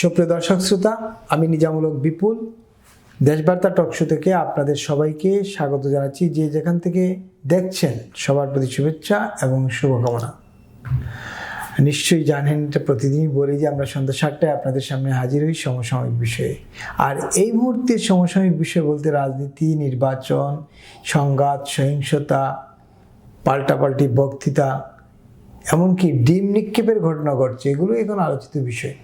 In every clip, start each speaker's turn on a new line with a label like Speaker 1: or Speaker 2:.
Speaker 1: সুপ্রিয় দর্শক শ্রোতা, আমি নিজামূলক বিপুল। দেশবার্তা টকশো থেকে আপনাদের সবাইকে স্বাগত জানাচ্ছি। যে যেখান থেকে দেখছেন, সবার প্রতি শুভেচ্ছা এবং শুভকামনা। নিশ্চয়ই জানেন, এটা প্রতিদিনই বলি যে আমরা সন্ধ্যা সাতটায় আপনাদের সামনে হাজির হই সমসাময়িক বিষয়ে। আর এই মুহূর্তে সমসাময়িক বিষয় বলতে রাজনীতি, নির্বাচন, সংঘাত, সহিংসতা, পাল্টাপাল্টি বক্তৃতা, এমনকি ডিম নিক্ষেপের ঘটনা ঘটছে, এগুলো এখন আলোচিত বিষয়।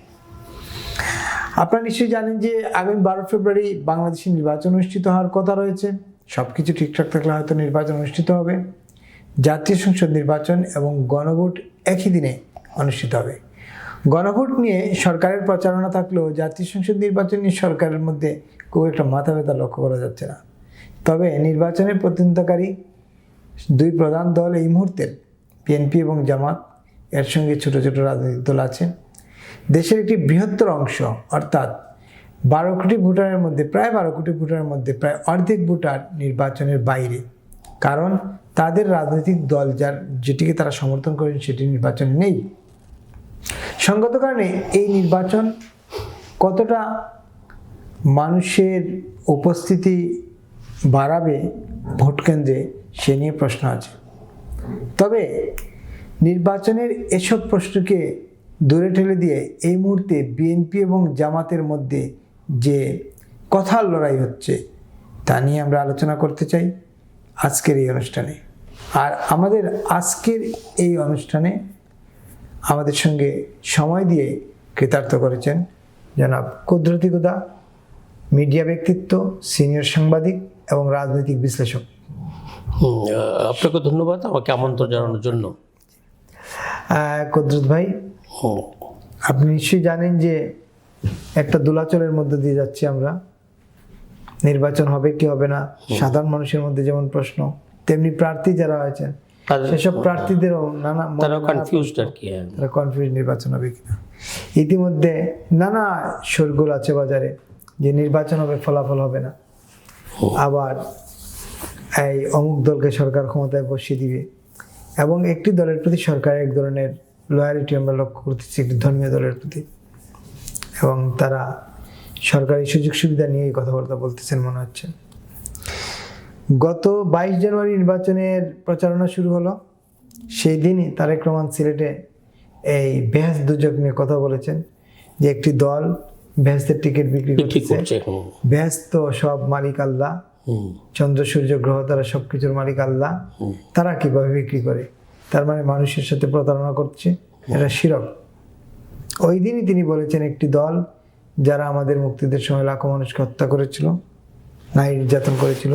Speaker 1: আপনারা নিশ্চয়ই জানেন যে আগামী বারো ফেব্রুয়ারি বাংলাদেশে নির্বাচন অনুষ্ঠিত হওয়ার কথা রয়েছে। সব কিছু ঠিকঠাক থাকলে হয়তো নির্বাচন অনুষ্ঠিত হবে। জাতীয় সংসদ নির্বাচন এবং গণভোট একই দিনে অনুষ্ঠিত হবে। গণভোট নিয়ে সরকারের প্রচারণা থাকলেও জাতীয় সংসদ নির্বাচন নিয়ে সরকারের মধ্যে খুব একটা মাথা ব্যথা লক্ষ্য করা যাচ্ছে না। তবে নির্বাচনের প্রতিদ্বন্দ্বিতাকারী দুই প্রধান দল এই মুহূর্তের বিএনপি এবং জামাত, এর সঙ্গে ছোট ছোট রাজনৈতিক দল আছে। দেশের একটি বৃহত্তর অংশ, অর্থাৎ বারো কোটি ভোটারের মধ্যে, প্রায় বারো কোটি ভোটারের মধ্যে প্রায় অর্ধেক ভোটার নির্বাচনের বাইরে। কারণ তাদের রাজনৈতিক দল যার যেটিকে তারা সমর্থন করেন সেটি নির্বাচন নেই। সঙ্গত কারণে এই নির্বাচন কতটা মানুষের উপস্থিতি বাড়াবে ভোট কেন্দ্রে, সে নিয়ে প্রশ্ন আছে। তবে নির্বাচনের এসব প্রশ্নকে দূরে ঠেলে দিয়ে এই মুহূর্তে বিএনপি এবং জামাতের মধ্যে যে কথার লড়াই হচ্ছে তা নিয়ে আমরা আলোচনা করতে চাই আজকের এই অনুষ্ঠানে। আর আমাদের আজকের এই অনুষ্ঠানে আমাদের সঙ্গে সময় দিয়ে কৃতার্থ করেছেন জনাব কুদরতি গুদা মিডিয়া ব্যক্তিত্ব সিনিয়র সাংবাদিক এবং রাজনৈতিক বিশ্লেষক।
Speaker 2: আপনাকে ধন্যবাদ আমাকে আমন্ত্রণ জানানোর জন্য।
Speaker 1: কুদরত ভাই আপনি নিশ্চয়ই জানেন যে একটা দোলাচলের মধ্যে দিয়ে যাচ্ছি আমরা। নির্বাচন হবে কি হবে না? সাধারণ মানুষের মধ্যে যেমন প্রশ্ন তেমনি প্রার্থী যারা হয়েছেন
Speaker 2: তাদের-
Speaker 1: সেসব প্রার্থীদেরও নানা
Speaker 2: তারা কনফিউজড আর কি হ্যাঁ।
Speaker 1: তারা কনফিউজ নির্বাচন হবে কিনা। ইতিমধ্যে নানা শোরগোল আছে বাজারে যে নির্বাচন হবে ফলাফল হবে না। আবার এই অমুক দলকে সরকার ক্ষমতায় বসিয়ে দিবে এবং একটি দলের প্রতি সরকার এক ধরনের লয়ালিটি আমরা লক্ষ্য করতেছি একটি ধর্মীয় দলের প্রতি। এবং তারা সরকারি সুযোগ সুবিধা নিয়েই কথাবার্তা বলতেছেন মনে হচ্ছে। গত বাইশ জানুয়ারি নির্বাচনের প্রচারণা শুরু হলো। সেই দিনই তারেক রহমান সিলেটে এই বেহেস দুর্যোগ নিয়ে কথা বলেছেন যে একটি দল বেহেস্তের টিকিট বিক্রি করছে বেহেস তো সব মালিক আল্লাহ। চন্দ্র সূর্য গ্রহ তারা সবকিছুর মালিক আল্লাহ। তারা কীভাবে বিক্রি করে? তার মানে মানুষের সাথে প্রতারণা করছে। এটা শিরক। ওই দিনই তিনি বলেছেন একটি দল যারা আমাদের মুক্তিদের সময় লাখো মানুষকে হত্যা করেছিল নারী নির্যাতন করেছিল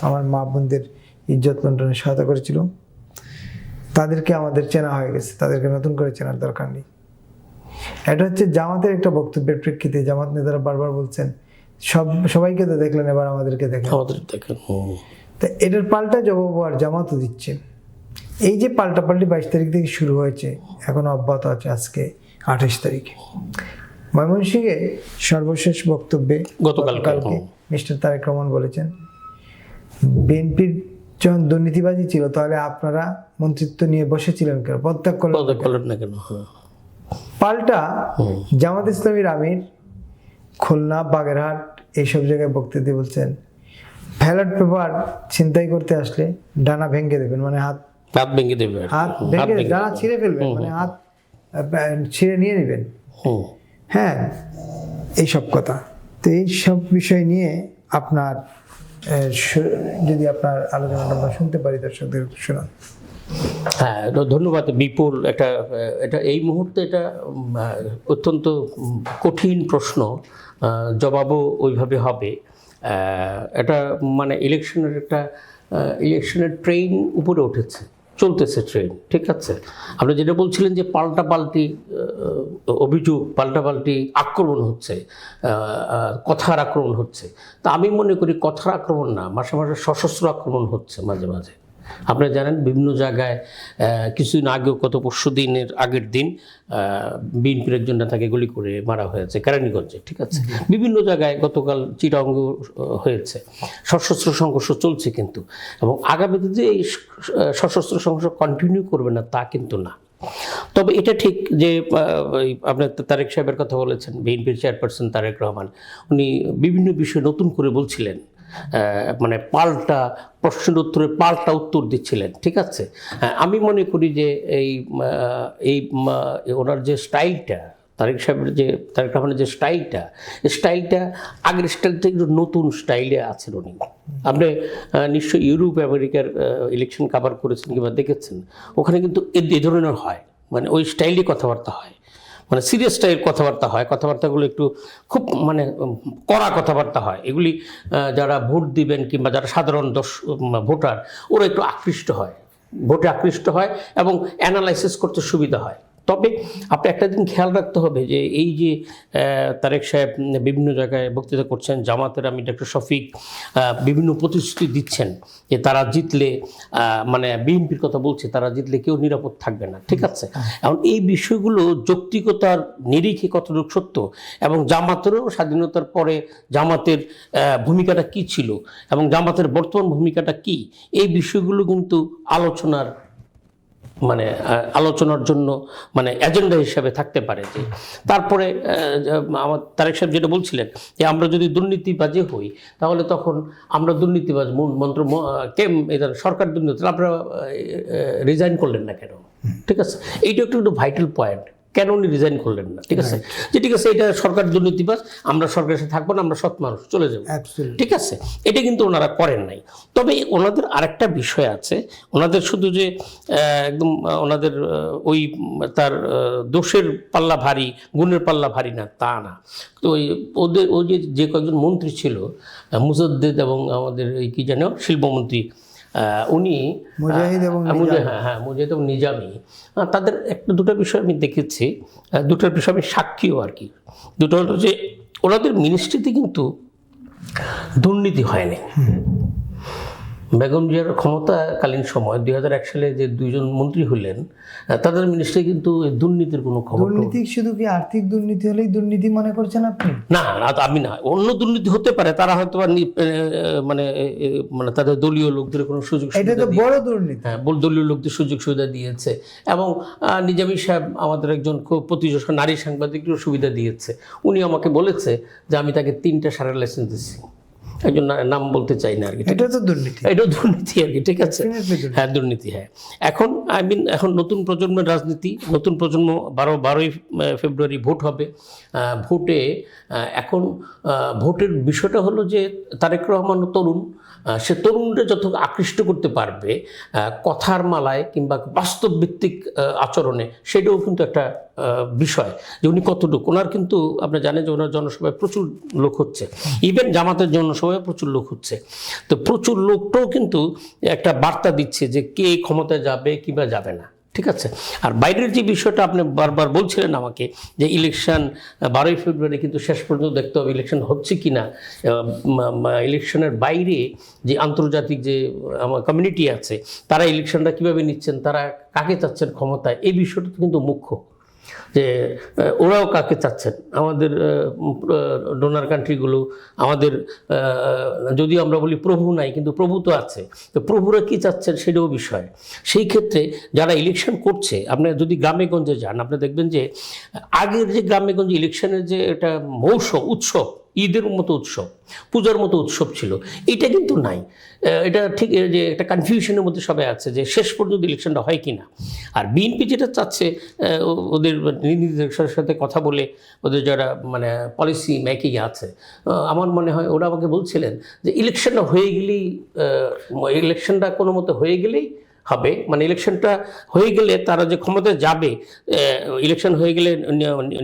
Speaker 1: আমার মা বোনদের ইজ্জত লন্ডনে সহায়তা করেছিল তাদেরকে আমাদের চেনা হয়ে গেছে তাদেরকে নতুন করে চেনার দরকার নেই। এটা হচ্ছে জামাতের একটা বক্তব্যের প্রেক্ষিতে। জামাত নেতারা বারবার বলছেন সব সবাইকে তো দেখলেন এবার আমাদেরকে দেখেন।
Speaker 2: আমাদের দেখেন
Speaker 1: তা এটার পাল্টা জবাব আর জামাতও দিচ্ছে। এই যে পাল্টাপাল্টি বাইশ তারিখ থেকে শুরু হয়েছে এখন অব্যাহত আছে আজকে আঠাশ তারিখে ময়মনসিংহে সর্বশেষ বক্তব্যে
Speaker 2: গতকালকে,
Speaker 1: গতকালকে
Speaker 2: হুম।
Speaker 1: মিস্টার তারেক রহমান বলেছেন বিএনপির যখন দুর্নীতিবাজি ছিল তাহলে আপনারা মন্ত্রিত্ব নিয়ে বসেছিলেন কেন প্রত্যাগ করলেন
Speaker 2: না কেন।
Speaker 1: পাল্টা জামাত ইসলামীর আমির খুলনা বাগেরহাট এইসব জায়গায় বক্তৃতা বলছেন ব্যালট পেপার ছিনতাই করতে আসলে ডানা ভেঙে দেবেন মানে হাত
Speaker 2: হাত ভেঙে দেবে।
Speaker 1: হাত ভেঙে
Speaker 2: ভেঙে
Speaker 1: ছিঁড়ে ফেলবেন মানে হাত ছিঁড়ে নিয়ে নেবেন। হ্যাঁ এইসব কথা। তো এই সব বিষয় নিয়ে আপনার যদি আপনার আলোচনাটা আমরা শুনতে পারি দর্শকদের শোনান।
Speaker 2: হ্যাঁ ধন্যবাদ বিপুল। এটা এটা এই মুহূর্তে এটা অত্যন্ত কঠিন প্রশ্ন জবাবও ওইভাবে হবে। এটা মানে ইলেকশনের একটা ইলেকশনের ট্রেন উপরে উঠেছে। চলতেছে ট্রেন ঠিক আছে? আপনি যেটা বলছিলেন যে পাল্টাপাল্টি অভিযোগ পাল্টাপাল্টি আক্রমণ হচ্ছে কথার আক্রমণ হচ্ছে। তা আমি মনে করি কথার আক্রমণ না, মাসে মাসে সশস্ত্র আক্রমণ হচ্ছে মাঝে মাঝে। আপনারা জানেন বিভিন্ন জায়গায় কিছুদিন আগেও কত পরশু দিনের আগের দিন বিএনপির একজন নেতাকে গুলি করে মারা হয়েছে কেরানীগঞ্জে, ঠিক আছে? বিভিন্ন জায়গায় গতকাল চিটাঙ্গ হয়েছে। সশস্ত্র সংঘর্ষ চলছে কিন্তু এবং আগামীতে যে এই সশস্ত্র সংঘর্ষ কন্টিনিউ করবে না, তা কিন্তু না। তবে এটা ঠিক যে আপনার তারেক সাহেবের কথা বলেছেন, বিএনপির চেয়ারপারসন তারেক রহমান, উনি বিভিন্ন বিষয়ে নতুন করে বলছিলেন। মানে পাল্টা প্রশ্নের উত্তরে পাল্টা উত্তর দিচ্ছিলেন ঠিক আছে? হ্যাঁ, আমি মনে করি যে এই এই ওনার যে স্টাইলটা তারেক সাহেবের যে তারেক রহমানের যে স্টাইলটা স্টাইলটা আগের থেকে একটু নতুন স্টাইলে আছেন উনি। আপনি নিশ্চয়ই ইউরোপ আমেরিকার ইলেকশন কাভার করেছেন কিংবা দেখেছেন ওখানে কিন্তু এ ধরনের হয়। মানে ওই স্টাইলে কথাবার্তা হয়। মানে সিরিয়াস টাইপের কথাবার্তা হয়। কথাবার্তাগুলো একটু খুব মানে কড়া কথাবার্তা হয়। এগুলি যারা ভোট দিবেন কিংবা যারা সাধারণ দর্শ ভোটার, ওরা একটু আকৃষ্ট হয়। ভোটে আকৃষ্ট হয় এবং অ্যানালাইসিস করতে সুবিধা হয়। তবে আপনি একটা দিন খেয়াল রাখতে হবে যে এই যে তারেক সাহেব বিভিন্ন জায়গায় বক্তৃতা করছেন জামাতের আমি ডক্টর শফিক বিভিন্ন প্রতিশ্রুতি দিচ্ছেন যে তারা জিতলে মানে বিএনপির কথা বলছে তারা জিতলে কেউ নিরাপদ থাকবে না। ঠিক আছে? এখন এই বিষয়গুলো যৌক্তিকতার নিরিখে কতটুকু সত্য এবং জামাতেরও স্বাধীনতার পরে জামাতের ভূমিকাটা কি ছিল এবং জামাতের বর্তমান ভূমিকাটা কি? এই বিষয়গুলো কিন্তু আলোচনার মানে আলোচনার জন্য মানে এজেন্ডা হিসাবে থাকতে পারে যে। তারপরে আমার তারেক সাহেব যেটা বলছিলেন যে আমরা যদি দুর্নীতিবাজে হই তাহলে তখন আমরা দুর্নীতিবাজ মন্ত্র ম- আহ, কে এটা সরকার দুর্নীতি আপনারা রিজাইন করলেন না কেন? ঠিক আছে? এইটা একটু একটু ভাইটাল পয়েন্ট কেন উনি রিজাইন করলেন না? ঠিক আছে? যে ঠিক আছে এটা সরকার দুর্নীতিবাজ আমরা সরকারের সাথে থাকব না আমরা সৎ মানুষ চলে যাব। ঠিক আছে? এটা কিন্তু ওনারা করেন নাই। তবে ওনাদের আরেকটা বিষয় আছে ওনাদের শুধু যে একদম ওনাদের ওই তার দোষের পাল্লা ভারী গুণের পাল্লা ভারী না তা না। তো ওই ওদের ওই যে যে কয়েকজন মন্ত্রী ছিল মুজদ্দেদ এবং আমাদের এই কি জানো শিল্পমন্ত্রী উনি
Speaker 1: মুজাহিদ এবং
Speaker 2: হ্যাঁ হ্যাঁ মুজাহিদ এবং নিজামি। তাদের একটা দুটো বিষয় আমি দেখেছি দুটোর বিষয় আমি সাক্ষীও আর কি। দুটো হলো যে ওনাদের মিনিস্ট্রিতে কিন্তু দুর্নীতি হয়নি। বেগম জিয়ার ক্ষমতাকালীন সময় দুই হাজার এক সালে যে দুইজন মন্ত্রী হলেন তাদের মিনিস্ট্রি কিন্তু দুর্নীতির কোনো খবর
Speaker 1: দুর্নীতি শুধু কি আর্থিক দুর্নীতি হলেই দুর্নীতি মনে করছেন আপনি?
Speaker 2: না না আমি না অন্য দুর্নীতি হতে পারে তারা হয়তো মানে মানে তাদের দলীয় লোকদের কোনো সুযোগ
Speaker 1: এটা তো বড় দুর্নীতি।
Speaker 2: হ্যাঁ দলীয় লোকদের সুযোগ সুবিধা দিয়েছে এবং নিজামী সাহেব আমাদের একজন খুব প্রতিযোগী নারী সাংবাদিকেরও সুবিধা দিয়েছে। উনি আমাকে বলেছে যে আমি তাকে তিনটা সারের লাইসেন্স দিচ্ছি একজন নাম বলতে চাই না আর কি
Speaker 1: এটা তো দুর্নীতি।
Speaker 2: এটাও দুর্নীতি আর কি ঠিক আছে? হ্যাঁ দুর্নীতি হ্যাঁ। এখন আই মিন এখন নতুন প্রজন্মের রাজনীতি নতুন প্রজন্ম বারো বারোই ফেব্রুয়ারি ভোট হবে। ভোটে এখন ভোটের বিষয়টা হলো যে তারেক রহমান তরুণ সে তরুণরা যত আকৃষ্ট করতে পারবে কথার মালায় কিংবা বাস্তব ভিত্তিক আচরণে, সেটাও কিন্তু একটা বিষয় যে উনি কতটুকু। ওনার কিন্তু, আপনি জানেন যে ওনার জনসভায় প্রচুর লোক হচ্ছে। ইভেন জামাতের জনসভায় প্রচুর লোক হচ্ছে। তো প্রচুর লোকটাও কিন্তু একটা বার্তা দিচ্ছে যে কে ক্ষমতায় যাবে কিংবা যাবে না। ঠিক আছে? আর বাইরের যে বিষয়টা আপনি বারবার বলছিলেন আমাকে, যে ইলেকশন বারোই ফেব্রুয়ারি কিন্তু শেষ পর্যন্ত দেখতে হবে ইলেকশন হচ্ছে কি না ইলেকশনের বাইরে যে আন্তর্জাতিক যে আমার কমিউনিটি আছে, তারা ইলেকশনটা কীভাবে নিচ্ছেন, তারা কাকে চাচ্ছেন ক্ষমতায়, এই বিষয়টা কিন্তু মুখ্য। যে ওরাও কাকে চাচ্ছেন? আমাদের ডোনার কান্ট্রিগুলো আমাদের যদি আমরা বলি প্রভু নাই, কিন্তু প্রভু তো আছে। তো প্রভুরা কী চাচ্ছেন সেটাও বিষয়। সেই ক্ষেত্রে যারা ইলেকশন করছে, আপনি যদি গ্রামেগঞ্জে যান, আপনি দেখবেন যে, আগের যে গ্রামেগঞ্জে ইলেকশনের যে এটা মৌসুম, উৎসব ঈদের মতো উৎসব, পূজার মতো উৎসব ছিল। এটা কিন্তু নাই। এটা ঠিক যে একটা কনফিউশনের মধ্যে সবাই আছে যে শেষ পর্যন্ত ইলেকশনটা হয় কি না আর বিএনপি যেটা চাচ্ছে ওদের নির্দেশকের সাথে কথা বলে ওদের যারা মানে পলিসি মেকিং আছে আমার মনে হয় ওরা আমাকে বলছিলেন যে ইলেকশনটা হয়ে গেলেই ইলেকশনটা কোনো মতো হয়ে গেলেই হবে। মানে ইলেকশনটা হয়ে গেলে তারা যে ক্ষমতায় যাবে ইলেকশন হয়ে গেলে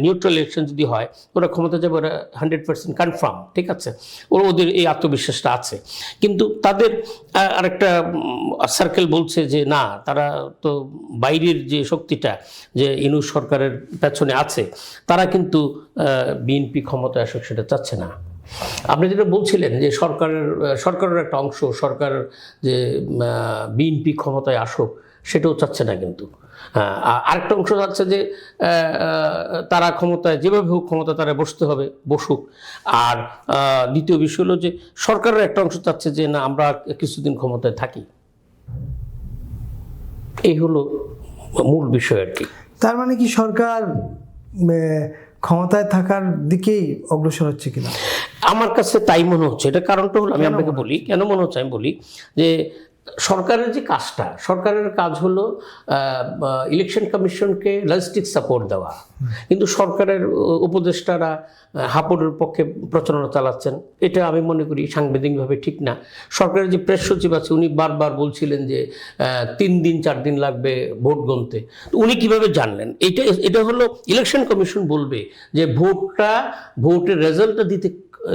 Speaker 2: নিউট্রাল ইলেকশন যদি হয়, ওরা ক্ষমতা যাবে, ওরা হান্ড্রেড পার্সেন্ট কনফার্ম ঠিক আছে? ওরা ওদের এই আত্মবিশ্বাসটা আছে। কিন্তু তাদের আরেকটা সার্কেল বলছে যে না, তারা তো বাইরের যে শক্তিটা যে ইনু সরকারের পেছনে আছে, তারা কিন্তু বিএনপি ক্ষমতা আসুক সেটা চাচ্ছে না। আপনি যেটা বলছিলেন যে সরকারের সরকারের একটা অংশ, সরকার যে বিএনপি ক্ষমতায় আসুক, সেটাও চাচ্ছে না কিন্তু। আরেকটা অংশ চাচ্ছে যে তারা ক্ষমতায়, যেভাবে হোক ক্ষমতা তারা বসতে হবে, বসুক। আর দ্বিতীয় বিষয় হলো যে, সরকারের একটা অংশ চাচ্ছে যে, না, আমরা কিছুদিন ক্ষমতায় থাকি। এই হলো মূল বিষয় আর কি।
Speaker 1: তার মানে কি সরকার ক্ষমতায় থাকার দিকেই অগ্রসর হচ্ছে কিনা?
Speaker 2: আমার কাছে তাই মনে হচ্ছে। এটা কারণটা হলো আমি আপনাকে বলি কেন মনে হচ্ছে আমি বলি যে সরকারের যে কাজটা সরকারের কাজ হলো ইলেকশন কমিশনকে লজিস্টিক সাপোর্ট দেওয়া। কিন্তু সরকারের উপদেষ্টারা হাপড়ের পক্ষে প্রচারণা চালাচ্ছেন। এটা আমি মনে করি সাংবিধানিকভাবে ঠিক না। সরকারের যে প্রেস সচিব আছে উনি বারবার বলছিলেন যে তিন দিন চার দিন লাগবে ভোট গণতে। তো উনি কীভাবে জানলেন? এটা এটা হলো ইলেকশন কমিশন বলবে যে ভোটটা ভোটের রেজাল্টটা দিতে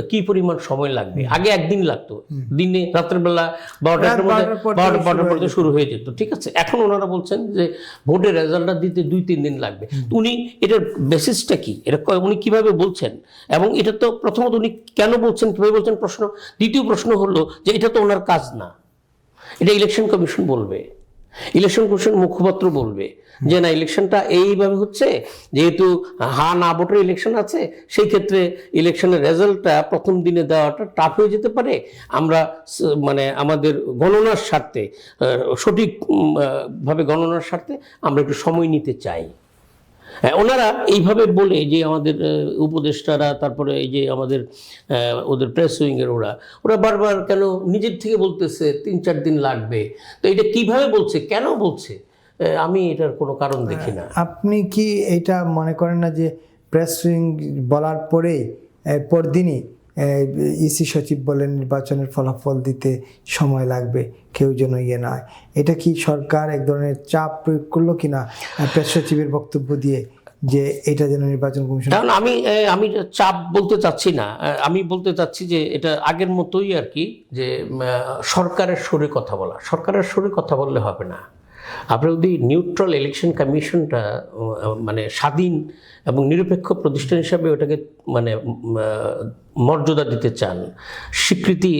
Speaker 2: কি পরিমাণ সময় লাগবে? আগে একদিন লাগতো। দিনে রাতের বেলা বারোটার মধ্যে বারোটা বারোটার
Speaker 1: শুরু
Speaker 2: শুরু হয়ে যেত ঠিক আছে? এখন ওনারা বলছেন যে ভোটের রেজাল্টটা দিতে দুই তিন দিন লাগবে। উনি এটার বেসিসটা কি? এটা উনি কীভাবে বলছেন? এবং এটা তো প্রথমত উনি কেন বলছেন কীভাবে বলছেন প্রশ্ন? দ্বিতীয় প্রশ্ন হলো যে এটা তো ওনার কাজ না। এটা ইলেকশন কমিশন বলবে। ইলেকশন কমিশন মুখপাত্র বলবে যে না ইলেকশনটা এইভাবে হচ্ছে যেহেতু হা না ভোটের ইলেকশন আছে সেই ক্ষেত্রে ইলেকশনের রেজাল্টটা প্রথম দিনে দেওয়াটা টাফ হয়ে যেতে পারে। আমরা মানে আমাদের গণনার স্বার্থে আহ, সঠিক উম, আহ, ভাবে গণনার স্বার্থে আমরা একটু সময় নিতে চাই। ওনারা এইভাবে বলে যে আমাদের উপদেষ্টারা তারপরে এই যে আমাদের ওদের প্রেস উইংয়ের ওরা ওরা বারবার কেন নিজের থেকে বলতেছে তিন চার দিন লাগবে। তো এটা কীভাবে বলছে কেন বলছে আমি এটার কোনো কারণ দেখি না।
Speaker 1: আপনি কি এটা মনে করেন না যে প্রেস উইং বলার পরে পরদিনই ইসি সচিব বলেন নির্বাচনের ফলাফল দিতে সময় লাগবে, কেউ যেন ইয়ে নয় এটা কি সরকার এক ধরনের চাপ প্রয়োগ করল কিনা? প্রেস সচিবের বক্তব্য দিয়ে যে এটা যেন নির্বাচন কমিশন
Speaker 2: কারণ আমি আমি চাপ বলতে চাচ্ছি না। আমি বলতে চাচ্ছি যে এটা আগের মতোই আর কি, যে সরকারের সুরে কথা বলা। সরকারের সুরে কথা বললে হবে না। আপনি যদি নিউট্রাল ইলেকশন কমিশনটা মানে স্বাধীন এবং নিরপেক্ষ প্রতিষ্ঠান হিসাবে ওটাকে মানে মর্যাদা দিতে চান, স্বীকৃতি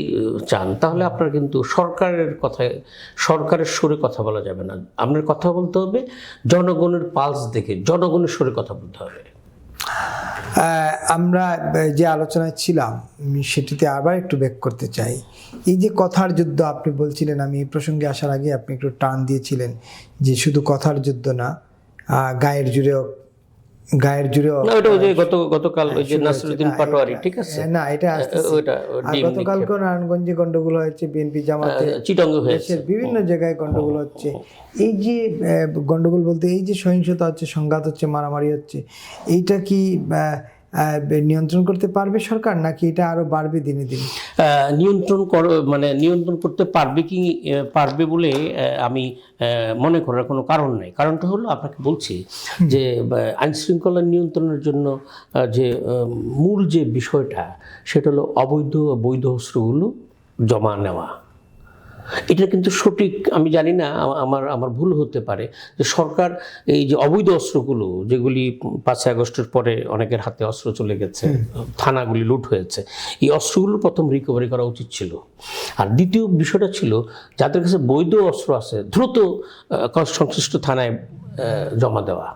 Speaker 2: চান, তাহলে আপনার কিন্তু সরকারের কথায়, সরকারের সুরে কথা বলা যাবে না। আপনার কথা বলতে হবে, জনগণের পালস দেখে, জনগণের সুরে কথা বলতে হবে।
Speaker 1: আমরা যে আলোচনায় ছিলাম সেটিতে আবার একটু ব্যাক করতে চাই। এই যে কথার যুদ্ধ আপনি বলছিলেন, আমি এই প্রসঙ্গে আসার আগে আপনি একটু টান দিয়েছিলেন যে শুধু কথার যুদ্ধ না গায়ের জুড়েও গায়ের জুড়ে
Speaker 2: না ওটা ওই যে গত গতকাল ওই যে নাসরুদ্দিন পাটোয়ারি ঠিক আছে?
Speaker 1: না এটা নারায়ণগঞ্জে গন্ডগোল হয়েছে বিএনপি জামাতে
Speaker 2: চিটঙ্গ হয়েছে।
Speaker 1: বিভিন্ন জায়গায় গন্ডগোল হচ্ছে। এই যে গন্ডগোল বলতে এই যে সহিংসতা হচ্ছে সংঘাত হচ্ছে মারামারি হচ্ছে এইটা কি নিয়ন্ত্রণ করতে পারবে সরকার নাকি এটা আরও বাড়বে দিনে দিনে?
Speaker 2: নিয়ন্ত্রণ কর মানে নিয়ন্ত্রণ করতে পারবে কি পারবে বলে আমি মনে করার কোনো কারণ নেই। কারণটা হলো আপনাকে বলছি যে আইন শৃঙ্খলা নিয়ন্ত্রণের জন্য যে মূল যে বিষয়টা সেটা হলো অবৈধ বৈধ অস্ত্রগুলো জমা নেওয়া। এটা কিন্তু সঠিক আমি জানি না আমার আমার ভুল হতে পারে। যে সরকার এই যে অবৈধ অস্ত্রগুলো যেগুলি পাঁচই আগস্টের পরে অনেকের হাতে অস্ত্র চলে গেছে থানাগুলি লুট হয়েছে এই অস্ত্রগুলো প্রথম রিকভারি করা উচিত ছিল। আর দ্বিতীয় বিষয়টা ছিল যাদের কাছে বৈধ অস্ত্র আছে দ্রুত সংশ্লিষ্ট থানায় জমা দেওয়া।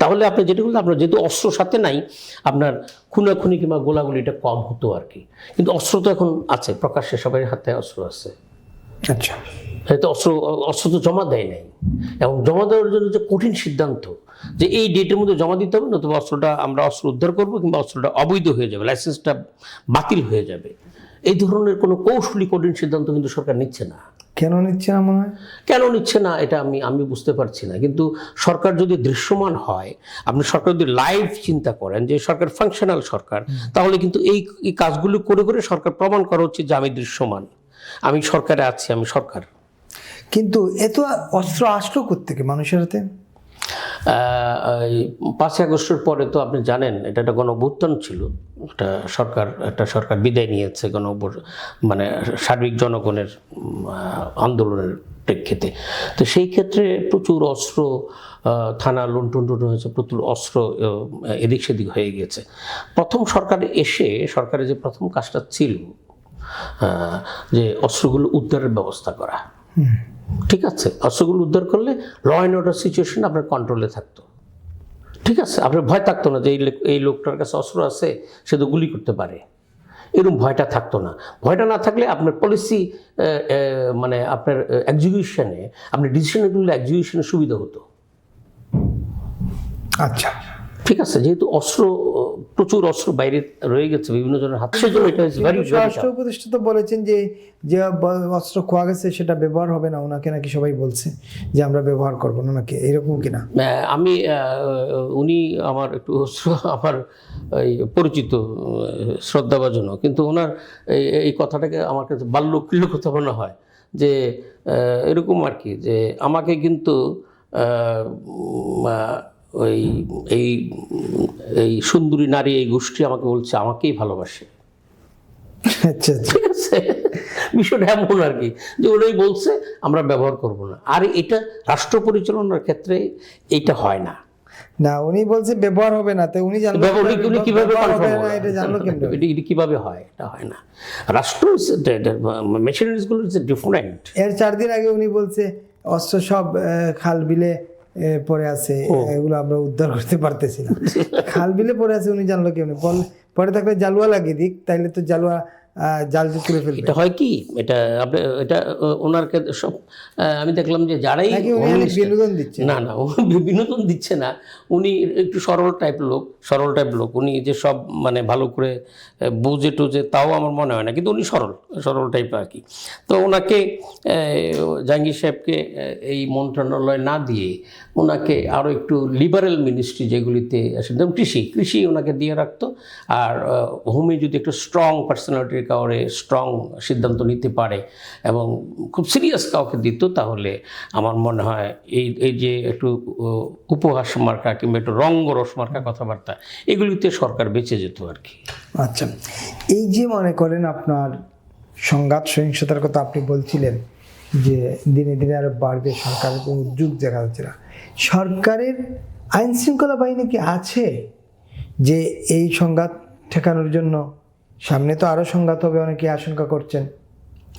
Speaker 2: তাহলে আপনি যেটা বললেন আপনার যেহেতু অস্ত্র সাথে নাই আপনার খুনাখুনি কিংবা গোলাগুলি এটা কম হতো আর কি। কিন্তু অস্ত্র তো এখন আছে প্রকাশ্যে সবাই হাতে অস্ত্র আছে।
Speaker 1: আচ্ছা।
Speaker 2: হয়তো অস্ত্র অস্ত্র তো জমা দেয় নাই। এবং জমা দেওয়ার জন্য যে কঠিন সিদ্ধান্ত যে এই ডেটের মধ্যে জমা দিতে হবে নতুবা অস্ত্রটা আমরা অস্ত্র উদ্ধার করব কিংবা অস্ত্রটা অবৈধ হয়ে যাবে লাইসেন্সটা বাতিল হয়ে যাবে। এই ধরনের কোনো কৌশলী কঠিন সিদ্ধান্ত কিন্তু সরকার নিচ্ছে না।
Speaker 1: কেন নিচ্ছে না মনে হয়?
Speaker 2: কেন নিচ্ছে না এটা আমি আমি বুঝতে পারছি না। কিন্তু সরকার যদি দৃশ্যমান হয় আপনি সরকার যদি লাইভ চিন্তা করেন যে সরকার ফাংশনাল সরকার তাহলে কিন্তু এই এই কাজগুলো করে করে সরকার প্রমাণ করা হচ্ছে যে আমি দৃশ্যমান। আমি সরকারে আছি আমি সরকার।
Speaker 1: কিন্তু এত অস্ত্র আসলো থেকে মানুষের হাতে?
Speaker 2: পাঁচই আগস্টের পরে তো আপনি জানেন এটা একটা গণ অভ্যুত্থান ছিল। একটা সরকার একটা সরকার বিদায় নিয়েছে গণ মানে সার্বিক জনগণের আন্দোলনের প্রেক্ষিতে। তো সেই ক্ষেত্রে প্রচুর অস্ত্র থানা লুণ্ঠন টুন্টন হয়েছে প্রচুর অস্ত্র এদিক সেদিক হয়ে গেছে। প্রথম সরকারে এসে সরকারের যে প্রথম কাজটা ছিল যে অস্ত্রগুলো উদ্ধারের ব্যবস্থা করা। ঠিক আছে? অস্ত্রগুলো উদ্ধার করলে ল অ্যান্ড অর্ডার সিচুয়েশন আপনার কন্ট্রোলে থাকতো। ঠিক আছে? আপনার ভয় থাকতো না যে এই লোক- এই লোকটার কাছে অস্ত্র আছে সে তো গুলি করতে পারে। এরকম ভয়টা থাকতো না। ভয়টা না থাকলে আপনার পলিসি মানে আপনার এক্সিকিউশনে আপনার ডিসিশনগুলো এক্সিকিউশনে সুবিধা হতো।
Speaker 1: আচ্ছা।
Speaker 2: ঠিক আছে যেহেতু অস্ত্র প্রচুর অস্ত্র বাইরে রয়ে গেছে বিভিন্ন জনের হাতে সেজন্য এটা ভেরি
Speaker 1: স্বরাষ্ট্র উপদেষ্টা তো বলেছেন যে যে অস্ত্র খোয়া গেছে সেটা ব্যবহার হবে না ওনাকে নাকি সবাই বলছে যে আমরা ব্যবহার করব না নাকি এরকম কিনা?
Speaker 2: আমি উনি আমার একটু আমার এই পরিচিত শ্রদ্ধাভাজন কিন্তু ওনার এই কথাটাকে আমার কাছে বাল্য বাল্যক্রিয় কথা মনে হয় যে এরকম আর কি যে আমাকে কিন্তু ওই এই এই সুন্দরী নারী এই গোষ্ঠী আমাকে বলছে আমাকেই ভালোবাসে।
Speaker 1: আচ্ছা আচ্ছা।
Speaker 2: ঠিক আছে? বিষয়টা এমন আর কি যে ওরাই বলছে আমরা ব্যবহার করব না। আর এটা রাষ্ট্র পরিচালনার ক্ষেত্রে এইটা হয় না।
Speaker 1: না উনি বলছে ব্যবহার হবে না তো উনি জানলো
Speaker 2: উনি- উনি কীভাবে?
Speaker 1: এটা জানলো কেমন
Speaker 2: এটা এটা কীভাবে হয়? এটা হয় না। রাষ্ট্র মেশিনারিজগুলো ডিফারেন্ট
Speaker 1: এর চার দিন আগে উনি বলছে অস্ত্র সব খাল বিলে পড়ে আছে এগুলো আমরা উদ্ধার করতে পারতেছি না। খাল বিলে পরে আছে উনি জানলো কেমনি? বল- পরে থাকলে জালুয়া লাগিয়ে দিক তাইলে তো জালুয়া আহ, তুলে ফেলবে।
Speaker 2: এটা হয় কি? এটা আপনি এটা আহ, ওনার ক্ষেত্রে সব আমি দেখলাম যে যারাই
Speaker 1: বিনোদন দিচ্ছে?
Speaker 2: না না বিনোদন দিচ্ছে না। উনি একটু সরল টাইপ লোক সরল টাইপ লোক। উনি যে সব মানে ভালো করে বুঝে টুজে তাও আমার মনে হয় না। কিন্তু উনি সরল সরল টাইপ আর কি। তো ওনাকে জাহাঙ্গীর সাহেবকে এই মন্ত্রণালয় না দিয়ে ওনাকে আরও একটু লিবারেল মিনিস্ট্রি যেগুলিতে আসে যেমন কৃষি কৃষি ওনাকে দিয়ে রাখতো। আর হোমে যদি একটু স্ট্রং পার্সোনালিটির কাউরে স্ট্রং সিদ্ধান্ত নিতে পারে এবং খুব সিরিয়াস কাউকে দিত, তাহলে আমার মনে হয় এই এই যে একটু উপহাস মার্কা কিংবা একটু রঙ্গরস মার্কা কথাবার্তা, এগুলিতে সরকার বেঁচে যেত আর কি।
Speaker 1: আচ্ছা এই যে মনে করেন আপনার সংঘাত, সহিংসতার কথা আপনি বলছিলেন যে দিনে দিনে আরও বাড়বে সরকারের কোনো উদ্যোগ দেখা যাচ্ছে না, সরকারের আইন শৃঙ্খলা বাহিনী কি আছে যে এই সংঘাত ঠেকানোর জন্য সামনে তো আরও সংঘাত হবে অনেকে আশঙ্কা করছেন।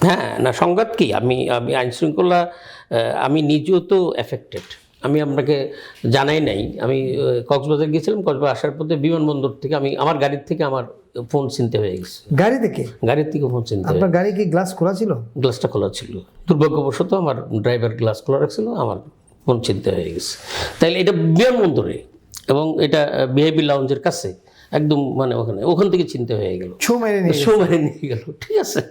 Speaker 2: হ্যাঁ না সংঘাত কি? আমি আমি আইন শৃঙ্খলা আমি নিজেও তো এফেক্টেড আমি আপনাকে জানাই নাই। আমি কক্সবাজার গিয়েছিলাম কক্সবাজার আসার পথে বিমানবন্দর থেকে আমি আমার গাড়ির থেকে আমার ফোন চিনতে হয়ে গেছে।
Speaker 1: গাড়ি থেকে?
Speaker 2: গাড়ির থেকে ফোন চিনতে
Speaker 1: আপনার গাড়ি কি গ্লাস খোলা ছিল?
Speaker 2: গ্লাসটা খোলা ছিল। দুর্ভাগ্যবশত আমার ড্রাইভার গ্লাস খোলা রাখছিল আমার ফোন চিনতে হয়ে গেছে। তাইলে এটা বিমানবন্দরে এবং এটা বিহেভি লাউঞ্জের কাছে একদম মানে ওখানে ওখান থেকে চিনতে হয়ে গেল।
Speaker 1: ছো মেরে নিয়ে
Speaker 2: সময় নিয়ে গেল ঠিক আছে?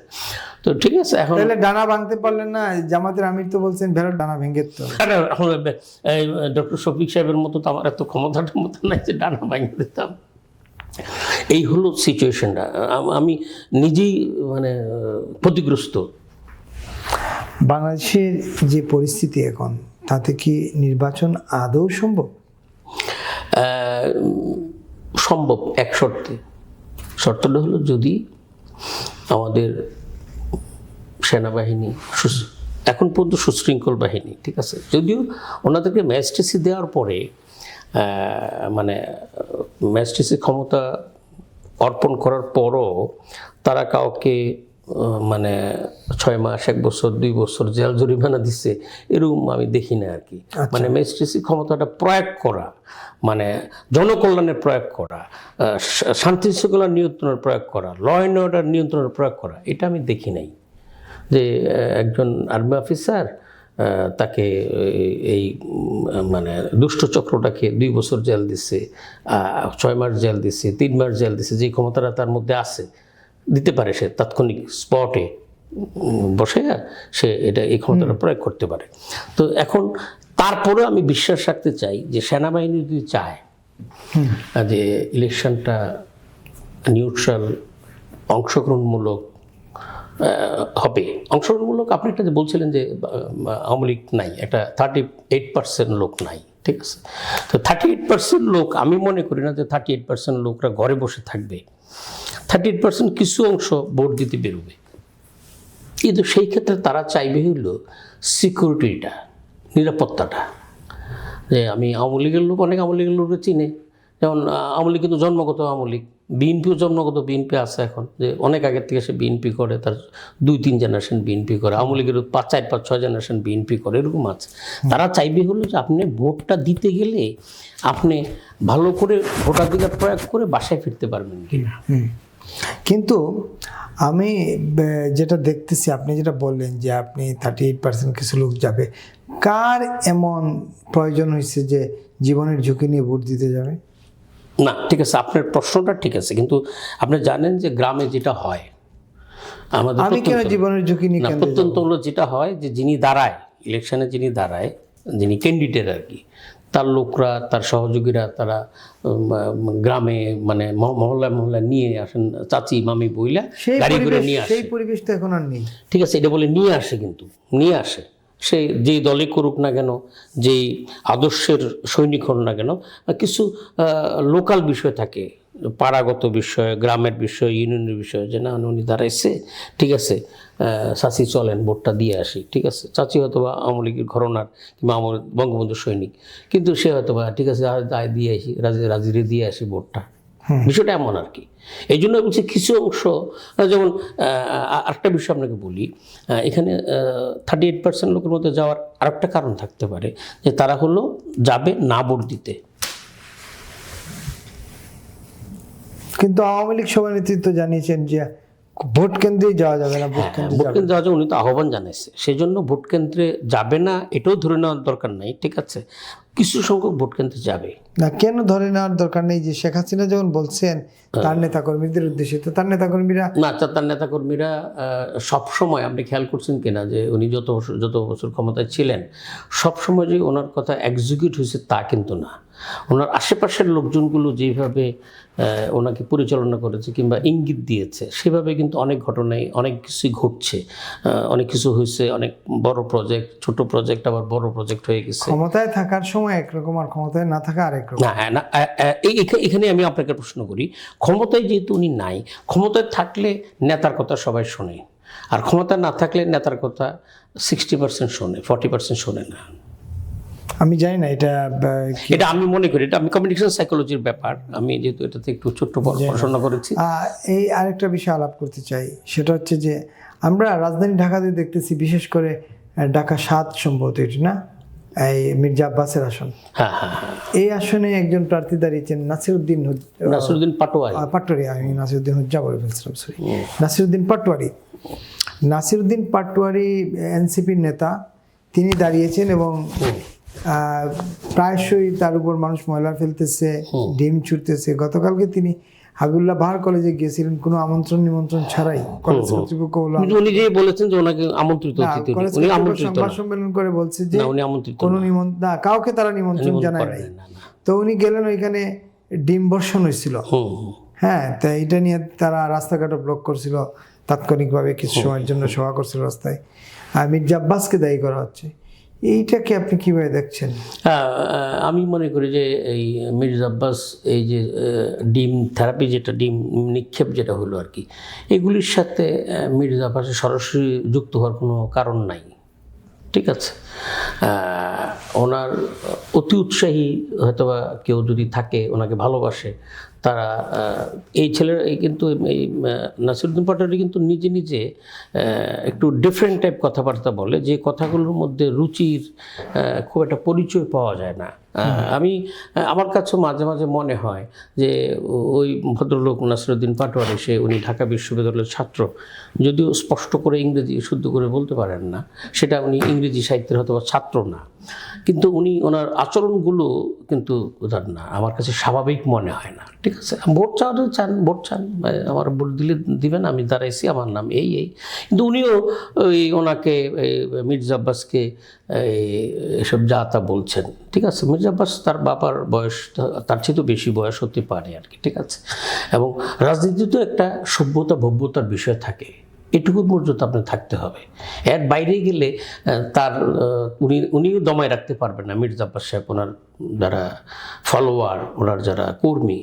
Speaker 2: তো ঠিক আছে এখন
Speaker 1: তাহলে ডানা ভাঙতে পারলেন না জামাতের আমির তো বলছেন ভেড়ার ডানা ভেঙে তো
Speaker 2: আরে, এখন ডক্টর শফিক সাহেবের মতো তো আমার এত ক্ষমতাটার মতো নাই যে ডানা ভাঙে দিতাম এই হলো সিচুয়েশনটা আমি নিজেই মানে ক্ষতিগ্রস্ত।
Speaker 1: বাংলাদেশের যে পরিস্থিতি এখন তাতে কি নির্বাচন আদৌ সম্ভব?
Speaker 2: সম্ভব এক শর্তে। শর্তটা হলো যদি আমাদের সেনাবাহিনী এখন পর্যন্ত সুশৃঙ্খল বাহিনী, ঠিক আছে? যদিও ওনাদেরকে ম্যাজিস্ট্রেসি দেওয়ার পরে মানে ম্যাজিস্ট্রেসি ক্ষমতা অর্পণ করার পরও তারা কাউকে মানে ছয় মাস এক বছর দুই বছর জেল জরিমানা দিচ্ছে এরকম আমি দেখি না আর কি মানে ম্যাজিস্ট্রেসি ক্ষমতাটা প্রয়োগ করা মানে জনকল্যাণের প্রয়োগ করা শান্তি শৃঙ্খলা নিয়ন্ত্রণের প্রয়োগ করা ল অ্যান্ড অর্ডার নিয়ন্ত্রণের প্রয়োগ করা এটা আমি দেখি নাই। যে একজন আর্মি অফিসার তাকে এই- এই মানে দুষ্ট চক্রটাকে দুই বছর জেল দিচ্ছে ছয় মাস জেল দিচ্ছে তিন মাস জেল দিচ্ছে যে ক্ষমতাটা তার মধ্যে আছে দিতে পারে সে তাৎক্ষণিক স্পটে বসে সে এটা এই ক্ষমতাটা প্রয়োগ করতে পারে। তো এখন তারপরে আমি বিশ্বাস রাখতে চাই যে সেনাবাহিনী যদি চায় যে ইলেকশনটা নিউট্রাল অংশগ্রহণমূলক হবে। অংশগ্রহণমূলক আপনি একটা যে বলছিলেন যে আওয়ামী লীগ নাই একটা থার্টি এইট পার্সেন্ট লোক নাই ঠিক আছে? তো থার্টি এইট পার্সেন্ট লোক আমি মনে করি না যে থার্টি এইট পার্সেন্ট লোকরা ঘরে বসে থাকবে। থার্টি পার্সেন্ট কিছু অংশ ভোট দিতে বেরোবে। কিন্তু সেই ক্ষেত্রে তারা চাইবে হইল সিকিউরিটিটা, নিরাপত্তাটা। যে আমি আওয়ামী লীগের লোক, অনেক আওয়ামী লীগের লোককে চিনে। যেমন আওয়ামী লীগ কিন্তু জন্মগত আওয়ামী লীগ। বিএনপিও জন্মগত, বিএনপি আছে এখন। যে অনেক আগের থেকে সে বিএনপি করে, তার দুই, তিন জেনারেশন বিএনপি করে। আওয়ামী লীগের পাঁচ, চার, পাঁচ, ছয় জেনারেশন বিএনপি করে, এরকম আছে। তারা চাইবে হলো যে আপনি ভোটটা দিতে গেলে আপনি ভালো করে ভোটাধিকার প্রয়োগ করে বাসায় ফিরতে পারবেন। কিনা
Speaker 1: কিন্তু আমি যেটা দেখতেছি আপনি যেটা বললেন যে আপনি থার্টি এইট পার্সেন্ট কিছু লোক যাবে কার এমন প্রয়োজন হয়েছে যে জীবনের ঝুঁকি নিয়ে ভোট দিতে যাবে?
Speaker 2: না ঠিক আছে আপনার প্রশ্নটা ঠিক আছে কিন্তু আপনি জানেন যে গ্রামে যেটা হয় আমাদের
Speaker 1: আমি কেন জীবনের ঝুঁকি নিয়ে
Speaker 2: প্রত্যন্ত হলো যেটা হয় যে যিনি দাঁড়ায় ইলেকশনে যিনি দাঁড়ায় যিনি ক্যান্ডিডেট আর কি তার লোকরা তার সহযোগীরা তারা গ্রামে মানে মহ- মহল্লায় মহল্লায় নিয়ে আসেন চাচি মামি বইলা গাড়ি করে নিয়ে আসে।
Speaker 1: পরিবেশটা পরিবেশ তো এখন আর নেই।
Speaker 2: ঠিক আছে এটা বলে নিয়ে আসে কিন্তু নিয়ে আসে। সে যেই দলে করুক না কেন যেই আদর্শের সৈনিক হন না কেন কিছু লোকাল বিষয় থাকে। পাড়াগত বিষয় গ্রামের বিষয়ে ইউনিয়নের বিষয়ে যে না উনি দাঁড়াইছে ঠিক আছে চাচি চলেন ভোটটা দিয়ে আসি ঠিক আছে। চাচি হয়তো বা আওয়ামী লীগের ঘরনার কিংবা আমার বঙ্গবন্ধু সৈনিক কিন্তু সে হয়তো বা ঠিক আছে আয় দিয়ে আসি রাজি রাজিরে দিয়ে আসি ভোটটা। বিষয়টা এমন আর কি। এই জন্য বলছি কিছু অংশ যেমন আরেকটা বিষয় আপনাকে বলি এখানে থার্টি এইট পার্সেন্ট লোকের মধ্যে যাওয়ার আরেকটা কারণ থাকতে পারে যে তারা হলো যাবে না ভোট দিতে।
Speaker 1: কিন্তু আওয়ামী লীগ সভা নেতৃত্ব জানিয়েছেন যে ভোট কেন্দ্রেই যাওয়া যাবে না ভোট
Speaker 2: হ্যাঁ,
Speaker 1: কেন্দ্রে
Speaker 2: ভোট কেন্দ্রে যাওয়ার জন্য উনি তো আহ্বান জানাইছে। সেই জন্য ভোট কেন্দ্রে যাবে না এটাও ধরে নেওয়ার দরকার নাই ঠিক আছে? কিছু সংখ্যক ভোট কেন্দ্রে যাবে।
Speaker 1: না কেন ধরে নেওয়ার দরকার নেই যে শেখ হাসিনা যখন বলছেন তার নেতা কর্মীদের উদ্দেশ্যে তো তার নেতা কর্মীরা
Speaker 2: না আচ্ছা, তার নেতাকর্মীরা সব সময় আপনি খেয়াল করছেন কিনা যে উনি যত বছর যত বছর ক্ষমতায় ছিলেন সবসময় যে ওনার কথা এক্সিকিউট হয়েছে তা কিন্তু না। ওনার আশেপাশের লোকজনগুলো যেভাবে ওনাকে পরিচালনা করেছে কিংবা ইঙ্গিত দিয়েছে সেভাবে কিন্তু অনেক ঘটনায় অনেক কিছুই ঘটছে। অনেক কিছু হয়েছে অনেক বড় প্রজেক্ট ছোট প্রজেক্ট আবার বড় প্রজেক্ট হয়ে গেছে।
Speaker 1: ক্ষমতায় থাকার সময় একরকম আর ক্ষমতায় না থাকা আরেক রকম
Speaker 2: না এখা- এখানে আমি আপনাকে প্রশ্ন করি ক্ষমতায় যেহেতু উনি নাই ক্ষমতায় থাকলে নেতার কথা সবাই শোনে আর ক্ষমতা না থাকলে নেতার কথা সিক্সটি পার্সেন্ট শোনে ফর্টি পার্সেন্ট শোনে না।
Speaker 1: আমি জানি না এটা
Speaker 2: এটা আমি মনে করি এটা আমি কমিউনিকেশন সাইকোলজির ব্যাপার। আমি যেহেতু এটাতে একটু ছোট্ট পড়াশোনা করেছি।
Speaker 1: এই আরেকটা বিষয় আলাপ করতে চাই। সেটা হচ্ছে যে আমরা রাজধানী ঢাকাতে দেখতেছি বিশেষ করে ঢাকা সাত সম্ভবত এটি না? এই মির্জা আব্বাসের আসন।
Speaker 2: হ্যাঁ হ্যাঁ হ্যাঁ।
Speaker 1: এই আসনে একজন প্রার্থী দাঁড়িয়েছেন নাসিরুদ্দিন
Speaker 2: নাসরুদ্দিন পাটোয়ারি।
Speaker 1: পাটোয়ারি আমি নাসিরুদ্দিন হুজ্জা বলে ফেলছিলাম সরি নাসিরুদ্দিন পাটোয়ারি। নাসিরুদ্দিন পাটোয়ারি এনসিপির নেতা। তিনি দাঁড়িয়েছেন এবং প্রায়শই তার উপর মানুষ ময়লা ফেলতেছে ডিম ছুটতেছে। গতকালকে তিনি হাবিবুল্লাহ বাহার কলেজে গিয়েছিলেন কোনো আমন্ত্রণ নিমন্ত্রণ ছাড়াই। কলেজ কর্তৃপক্ষ
Speaker 2: কিন্তু উনি যে বলেছেন যে ওনাকে আমন্ত্রিত উনি। আমন্ত্রিত
Speaker 1: সংবাদ সম্মেলন করে বলছে যে
Speaker 2: উনি আমন্ত্রিত
Speaker 1: কোনো নিমন্ত্রণ না কাউকে তারা নিমন্ত্রণ জানায় নাই। তো উনি গেলেন ওইখানে ডিম বর্ষণ হয়েছিল। হ্যাঁ তো এটা নিয়ে তারা রাস্তাঘাটও ব্লক করছিল। তাৎক্ষণিকভাবে কিছু সময়ের জন্য সভা করছিল রাস্তায়। আর মির্জা আব্বাসকে দায়ী করা হচ্ছে। এইটাকে আপনি কীভাবে দেখছেন?
Speaker 2: হ্যাঁ আমি মনে করি যে এই মির্জা আব্বাস, এই যে ডিম থেরাপি যেটা, ডিম নিক্ষেপ যেটা হলো আর কি, এগুলির সাথে মির্জা আব্বাসের সরাসরি যুক্ত হওয়ার কোনো কারণ নাই। ঠিক আছে? ওনার অতি উৎসাহী হয়তোবা কেউ যদি থাকে, ওনাকে ভালোবাসে তারা এই ছেলের, এই কিন্তু, এই নাসিরুদ্দিন পাটোয়ারি কিন্তু নিজে নিজে একটু ডিফারেন্ট টাইপ কথাবার্তা বলে, যে কথাগুলোর মধ্যে রুচির খুব একটা পরিচয় পাওয়া যায় না। আমি, আমার কাছেও মাঝে মাঝে মনে হয় যে ওই ভদ্রলোক নাসিরুদ্দিন পাটোয়ারি সে উনি ঢাকা বিশ্ববিদ্যালয়ের ছাত্র। যদিও স্পষ্ট করে ইংরেজি শুদ্ধ করে বলতে পারেন না, সেটা উনি ইংরেজি সাহিত্যের হয়তো ছাত্র না। কিন্তু উনি ওনার আচরণগুলো কিন্তু উদার না, আমার কাছে স্বাভাবিক মনে হয় না। ঠিক আছে, ভোট চাওয়াটা চান, ভোট চান, আমার ভোট দিলে দিবেন, আমি দাঁড়াইছি, আমার নাম এই এই। কিন্তু উনিও ওই ওনাকে মির্জা আব্বাসকে এসব যা তা বলছেন, ঠিক আছে? মির্জা আব্বাস তার বাবার বয়স, তার চেয়ে তো বেশি বয়স হতে পারে আর কি, ঠিক আছে? এবং রাজনীতিতেও একটা সভ্যতা, ভব্যতার বিষয় থাকে, এটুকু পর্যন্ত আপনার থাকতে হবে। এর বাইরে গেলে তার উনি, উনিও দমায় রাখতে পারবেন না, মির্জা আব্বাস সাহেব, ওনার যারা ফলোয়ার, ওনার যারা কর্মী,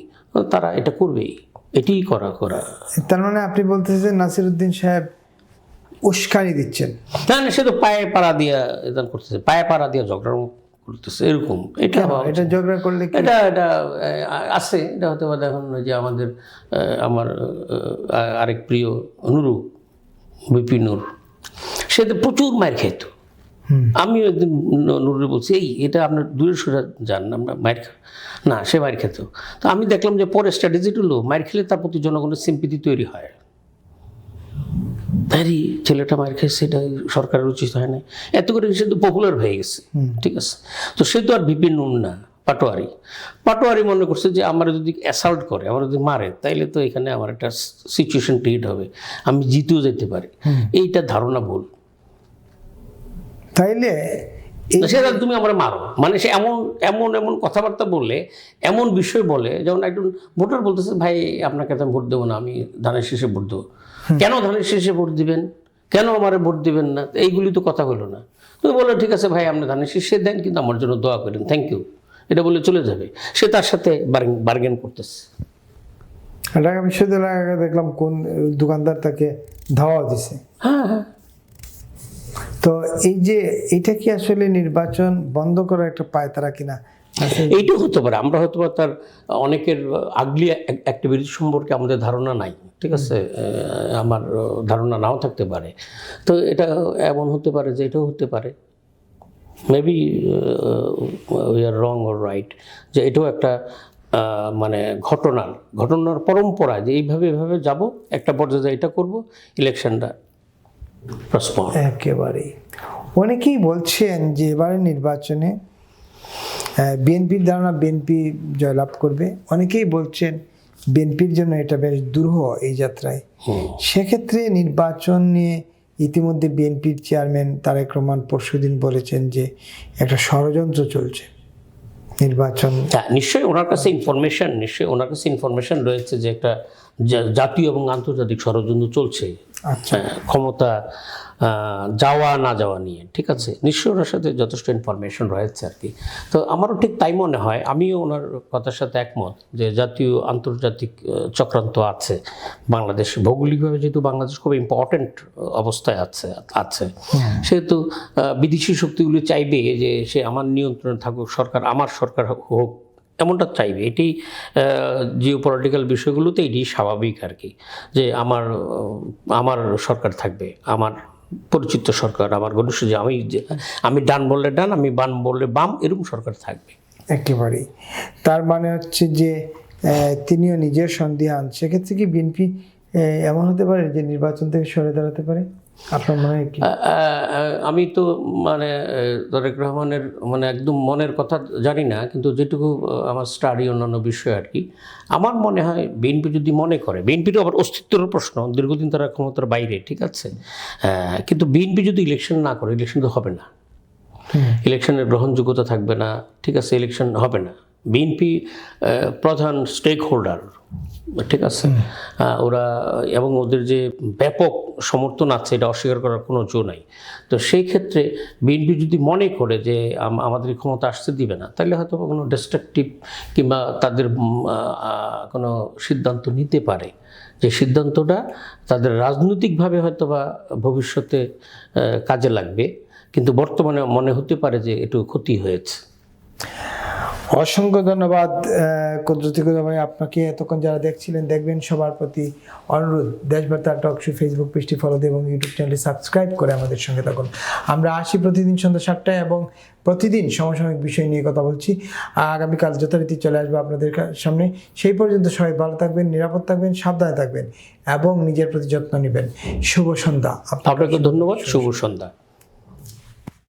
Speaker 2: তারা এটা করবেই, এটিই করা করা।
Speaker 1: তার মানে আপনি বলতেছেন নাসিরুদ্দিন সাহেব উস্কানি দিচ্ছেন।
Speaker 2: না না সে তো পায়ে পাড়া দিয়া এদান করতেছে পায়ে পাড়া দিয়া ঝগড়া করতেছে এরকম। এটা
Speaker 1: এটা ঝগড়া করলে
Speaker 2: এটা এটা আছে এটা হতে পারে এখন যে আমাদের আমার আরেক প্রিয় নুরু বিপি নূর। সে তো প্রচুর মায়ের খেত আমি একদিন ন- নুরুল বলছি এই এটা আপনার দূরে সরে যান আমরা মায়ের খা-" না সে মায়ের খেত। তো আমি দেখলাম যে পরে স্ট্র্যাটেজি হলো মায়ের খেলে তার প্রতি জনগণের সিম্পিতি তৈরি হয়। তাই ছেলেটা মার খেয়েছে সেটা সরকারের উচিত হয় না এত করে সে তো পপুলার হয়ে গেছে ঠিক আছে? তো সে তো আর ভিপি নুন না পাটোয়ারি। পাটোয়ারি মনে করছে যে আমার যদি অ্যাসাল্ট করে আমার যদি মারে তাইলে তো এখানে আমার একটা সিচুয়েশন ক্রিয়েট হবে। আমি জিতেও যেতে পারি। এইটা ধারণা ভুল।
Speaker 1: তাইলে
Speaker 2: সেটা তুমি আমরা মারো। মানে সে এমন এমন এমন কথাবার্তা বললে এমন বিষয় বলে যেমন একজন ভোটার বলতেছে ভাই আপনাকে তো আমি ভোট দেবো না আমি ধানের শেষে ভোট দেবো। কেন ধানের শেষে ভোট দিবেন? কেন আমারে ভোট দিবেন না? এইগুলি তো কথা হলো না। তুমি বলল ঠিক আছে ভাই আপনি ধানের শেষে দেন কিন্তু আমার জন্য দোয়া করেন। থ্যাংক ইউ এটা বলে চলে যাবে। সে তার সাথে বার্গেন করতেছে।
Speaker 1: ঢাকা বিশ্ববিদ্যালয়ে দেখলাম কোন দোকানদার তাকে ধাওয়া দিছে।
Speaker 2: হ্যাঁ হ্যাঁ।
Speaker 1: তো এই যে এটা কি আসলে নির্বাচন বন্ধ করার একটা পায়তারা কিনা?
Speaker 2: এইটাও হতে পারে আমরা হয়তো বা তার অনেকের আগলি অ্যাক্টিভিটি সম্পর্কে আমাদের ধারণা নাই ঠিক আছে? আমার ধারণা নাও থাকতে পারে। তো এটা এমন হতে পারে যে এটাও হতে পারে। Maybe we are wrong or right যে এটাও একটা মানে ঘটনার ঘটনার পরম্পরা যে এইভাবে এইভাবে যাব একটা পর্যায়ে এটা করব ইলেকশনটা
Speaker 1: একেবারেই। অনেকেই বলছেন যে এবারে নির্বাচনে বিএনপির ধারণা বিএনপি জয়লাভ করবে। অনেকেই বলছেন বিএনপির জন্য এটা বেশ দুরূহ এই যাত্রায়। সেক্ষেত্রে নির্বাচন নিয়ে ইতিমধ্যে বিএনপির চেয়ারম্যান তারেক রহমান পরশুদিন বলেছেন যে একটা ষড়যন্ত্র চলছে নির্বাচন।
Speaker 2: হ্যাঁ নিশ্চয়ই ওনার কাছে ইনফরমেশন নিশ্চয়ই ওনার কাছে ইনফরমেশন রয়েছে যে একটা জাতীয় এবং আন্তর্জাতিক ষড়যন্ত্র চলছে।
Speaker 1: আচ্ছা।
Speaker 2: হ্যাঁ, ক্ষমতা যাওয়া না যাওয়া নিয়ে ঠিক আছে? নিশ্চয়ই ওনার সাথে যথেষ্ট ইনফরমেশন রয়েছে আর কি। তো আমারও ঠিক তাই মনে হয় আমিও ওনার কথার সাথে একমত যে জাতীয় আন্তর্জাতিক চক্রান্ত আছে। বাংলাদেশ ভৌগোলিকভাবে যেহেতু বাংলাদেশ খুব ইম্পর্ট্যান্ট অবস্থায় আছে আছে। সেহেতু বিদেশি শক্তিগুলি চাইবে যে সে আমার নিয়ন্ত্রণে থাকুক সরকার আমার সরকার হোক এমনটা চাইবে। এটি জিও পলিটিক্যাল বিষয়গুলোতে এটি স্বাভাবিক আর কি যে আমার আমার সরকার থাকবে, আমার পরিচিত সরকার, আমার ঘনিষ্ঠ যে আমি আমি ডান বললে ডান, আমি বাম বললে বাম, এরকম সরকার থাকবে।
Speaker 1: একেবারেই। তার মানে হচ্ছে যে তিনিও নিজের সন্দেহান সেক্ষেত্রে কি বিএনপি এমন হতে পারে যে নির্বাচন থেকে সরে দাঁড়াতে পারে? মনে
Speaker 2: আমি তো মানে তারেক রহমানের মানে একদম মনের কথা জানি না কিন্তু যেটুকু আমার স্টাডি অন্যান্য বিষয় আর কি আমার মনে হয় বিএনপি যদি মনে করে বিএনপিরও আবার অস্তিত্বের প্রশ্ন দীর্ঘদিন তারা ক্ষমতার বাইরে ঠিক আছে? কিন্তু বিএনপি যদি ইলেকশন না করে ইলেকশন তো হবে না। ইলেকশনের গ্রহণযোগ্যতা থাকবে না ঠিক আছে? ইলেকশন হবে না। বিএনপি প্রধান স্টেক হোল্ডার ঠিক আছে। ওরা এবং ওদের যে ব্যাপক সমর্থন আছে এটা অস্বীকার করার কোনো জো নাই। তো সেই ক্ষেত্রে বিএনপি যদি মনে করে যে আমাদের ক্ষমতা আসতে দিবে না তাহলে হয়তো কোনো ডিস্ট্রাকটিভ কিংবা তাদের কোনো সিদ্ধান্ত নিতে পারে। যে সিদ্ধান্তটা তাদের রাজনৈতিকভাবে হয়তো বা ভবিষ্যতে কাজে লাগবে কিন্তু বর্তমানে মনে হতে পারে যে একটু ক্ষতি হয়েছে।
Speaker 1: অসংখ্য ধন্যবাদ কুদরতি ভাই। আপনাকে এতক্ষণ যারা দেখছিলেন, দেখবেন সবার প্রতি অনুরোধ। দেশবার্তা টক শো ফেসবুক পেজটি ফলো দিয়ে এবং ইউটিউব চ্যানেলটি সাবস্ক্রাইব করে আমাদের সঙ্গে থাকুন। আমরা আসি প্রতিদিন সন্ধ্যা সাতটায় এবং প্রতিদিন সমসাময়িক বিষয় নিয়ে কথা বলছি। আগামীকাল যথারীতি চলে আসব আপনাদের সামনে। সেই পর্যন্ত সবাই ভালো থাকবেন, নিরাপদ থাকবেন, সাবধানে থাকবেন এবং নিজের প্রতি যত্ন নেবেন। শুভ সন্ধ্যা।
Speaker 2: আপনাকে ধন্যবাদ, শুভ সন্ধ্যা।